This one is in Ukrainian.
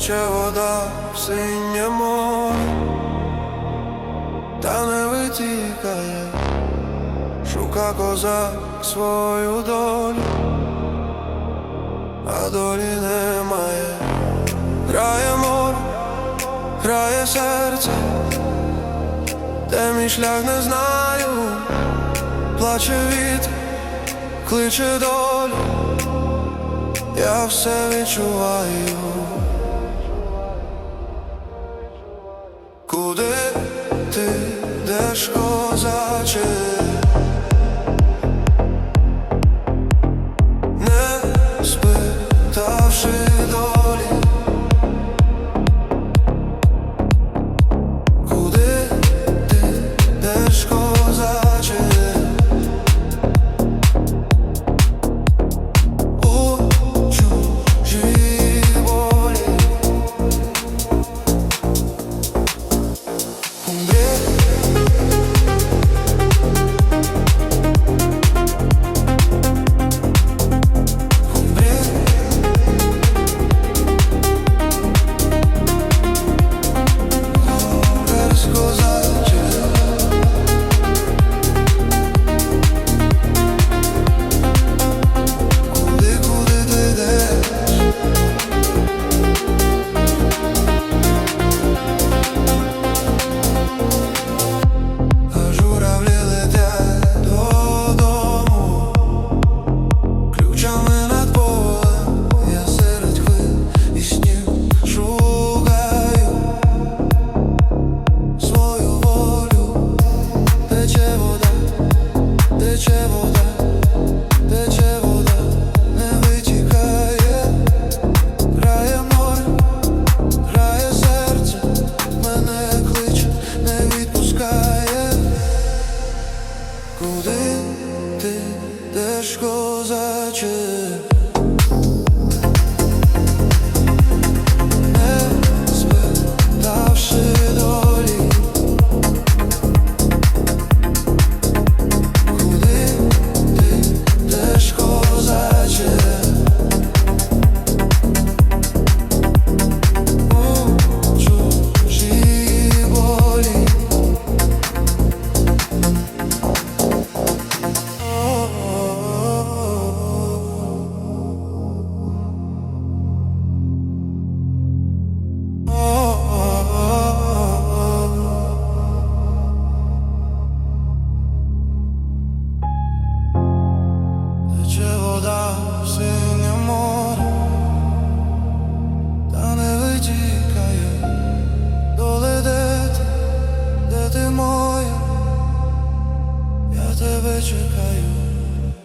тече вода в синє море, та не витікає, шука козак свою долю, а долі немає, грає море, грає серце, де мій шлях не знаю, плаче вітер, кличе долю. Я все відчуваю. Куди ти йдеш, козаче? Не спи